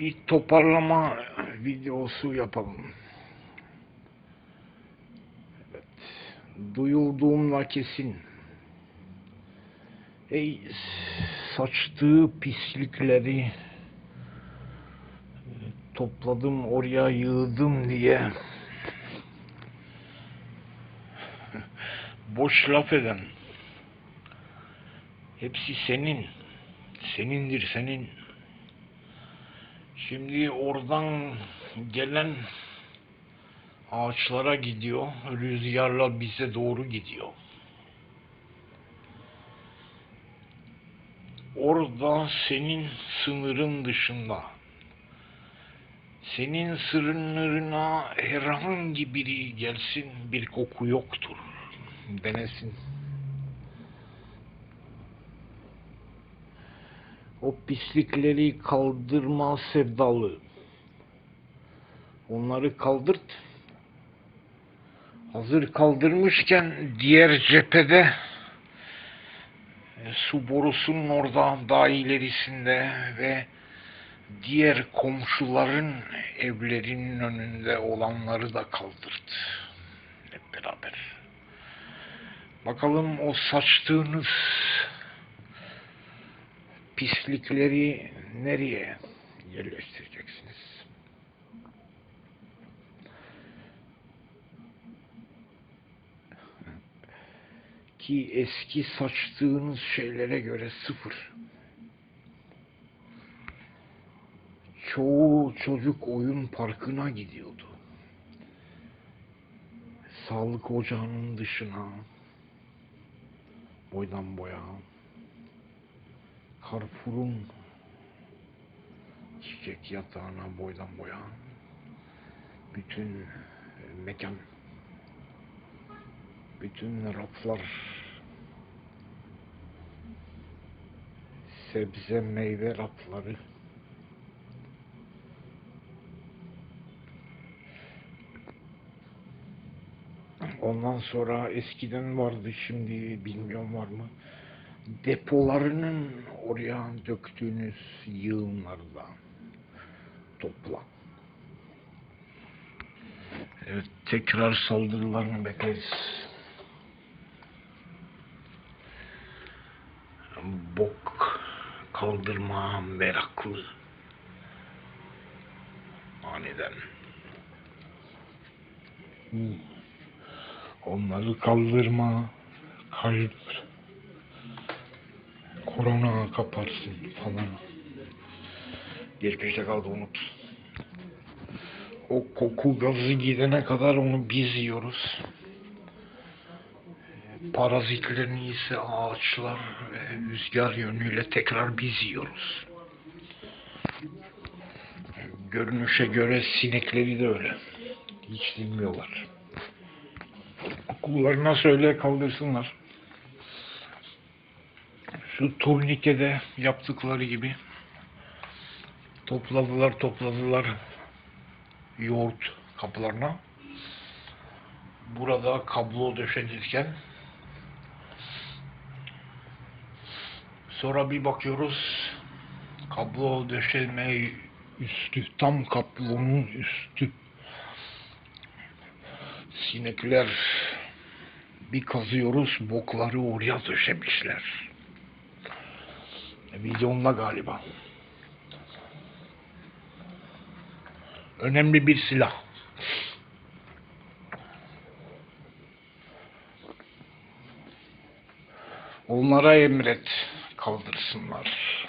bir toparlama videosu yapalım. Evet. Duyulduğumla kesin. Ey saçtığı pislikleri e, topladım oraya yığdım diye boş laf eden hepsi senin senindir senin şimdi oradan gelen ağaçlara gidiyor. Rüzgarla bize doğru gidiyor. Orada senin sınırın dışında. Senin sınırına herhangi biri gelsin bir koku yoktur. Denesin. O pislikleri kaldırma sevdalı. Onları kaldırt. Hazır kaldırmışken diğer cephede e, su borusunun orada daha ilerisinde ve diğer komşuların evlerinin önünde olanları da kaldırt. Hep beraber. Bakalım o saçtığınız pislikleri nereye yerleştireceksiniz? Ki eski saçtığınız şeylere göre sıfır. Çoğu çocuk oyun parkına gidiyordu. Sağlık ocağının dışına, boydan boya, Carrefour'un çiçek yatağına boydan boya, bütün mekan, bütün raflar, sebze meyve rafları, Ondan sonra eskiden vardı şimdi bilmiyorum var mı? Depolarının oraya döktüğünüz yığınlardan topla. Evet tekrar saldırılarını bekleriz. Bok kaldırma meraklı. Aniden. Onları kaldırma, kalp, korona kaparsın falan. Geçmişte kaldı unut. O koku gazı gidene kadar onu biz yiyoruz. Parazitlerini ise ağaçlar ve rüzgar yönüyle tekrar biz yiyoruz. Görünüşe göre sinekleri de öyle. Hiç bilmiyorlar kullarına söyle kaldırsınlar. Şu turnikede yaptıkları gibi topladılar topladılar yoğurt kapılarına. Burada kablo döşenirken sonra bir bakıyoruz kablo döşeme üstü tam kablonun üstü sinekler bir kazıyoruz bokları oraya döşemişler. Videonda galiba. Önemli bir silah. Onlara emret kaldırsınlar.